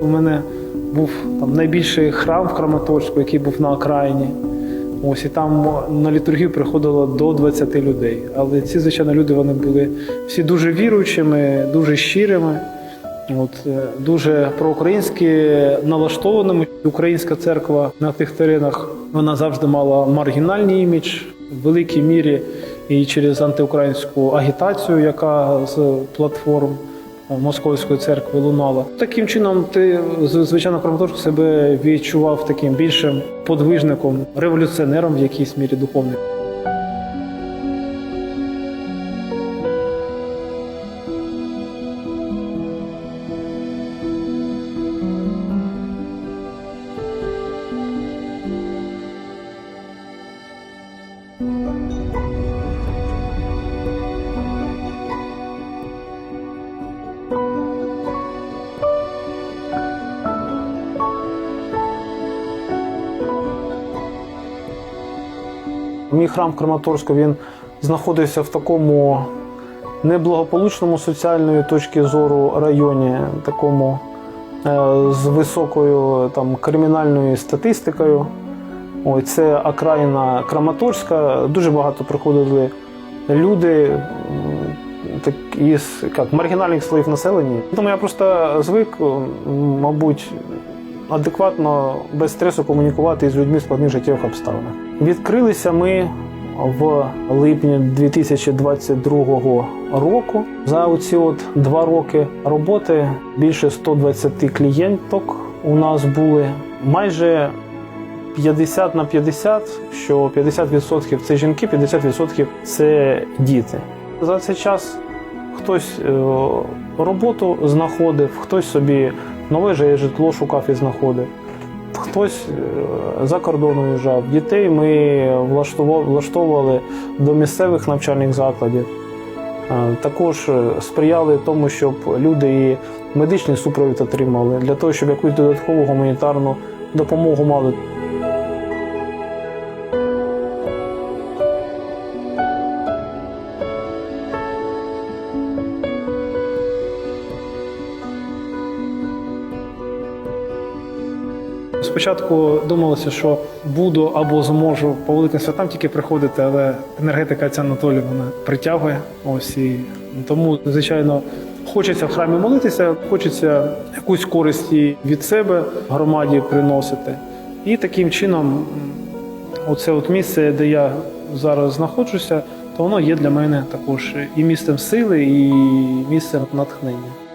У мене був там найбільший храм в Краматорську, який був на окраїні. Ось і там на літургію приходило до 20 людей. Але ці, звичайно, люди вони були всі дуже віруючими, дуже щирими, от, е, дуже проукраїнськи налаштованими. Українська церква на тих теренах вона завжди мала маргінальний імідж в великій мірі і через антиукраїнську агітацію, яка з платформ Московської церкви лунала. Таким чином, ти звичайно Краматорськ себе відчував таким більшим подвижником, революціонером в якійсь мірі духовним. Мій храм в Краматорську він знаходився в такому неблагополучному соціальної точки зору районі, такому е, з високою там кримінальною статистикою. Ой, це окраїна Краматорська. Дуже багато приходили люди так, із як, маргінальних слоїв населення. Тому я просто звик, мабуть, адекватно, без стресу комунікувати з людьми в складних життєвих обставинах. Відкрилися ми в липні 2022 року. За оці от два роки роботи більше 120 клієнток у нас були майже 50 на 50, що 50% це жінки, 50% це діти. За цей час хтось е, роботу знаходив, хтось собі нове же житло шукав і знаходив. Хтось е, за кордон уїжджав. Дітей ми влаштовували до місцевих навчальних закладів. Е, Також е, сприяли тому, щоб люди і медичний супровід отримали, для того, щоб якусь додаткову гуманітарну допомогу мали. Спочатку думалося, що буду або зможу по великим святам тільки приходити, але енергетика ця Анатолій вона притягує. Ось і тому, звичайно, хочеться в храмі молитися, хочеться якусь користь від себе громаді приносити. І таким чином, оце от місце, де я зараз знаходжуся, то воно є для мене також і місцем сили, і місцем натхнення.